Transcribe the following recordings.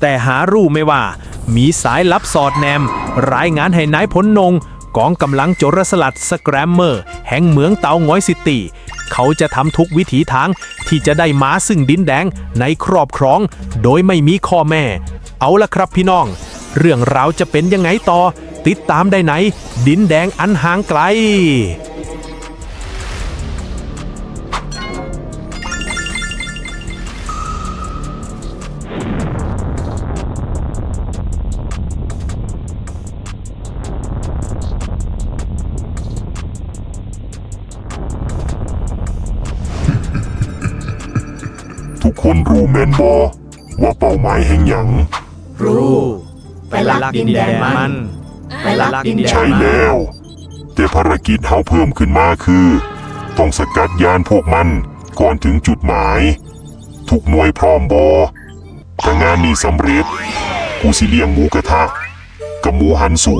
แต่หารู้ไม่ว่า มีสายลับสอดแนม รายงานให้นายพลนงกองกำลังโจรสลัดสแกรมเมอร์ แห่งเหมืองเตาง้อยซิตีเขาจะทำทุกวิถีทางที่จะได้ม้าซึ่งดินแดงในครอบครอง โดยไม่มีข้อแม่ เอาละครับพี่น้อง เรื่องราวจะเป็นยังไงต่อ ติดตามได้ไหน ดินแดงอันห่างไกล ทุกคนรู้แมนบอว่าเป้าหมายแห่งหยัง รู้ ไปลักดินแดงมัน ไปลักดินแดงใช่มันแล้ว แต่ภารกิจเฮาเพิ่มขึ้นมาคือ ต้องสกัดยานพวกมันก่อนถึงจุดหมาย ทุกหน่วยพร้อมบอถ้างานนี้สำเร็จ กูสิเลี้ยงหมูกระทะกับหมูหันสู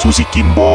สูสิกินบอ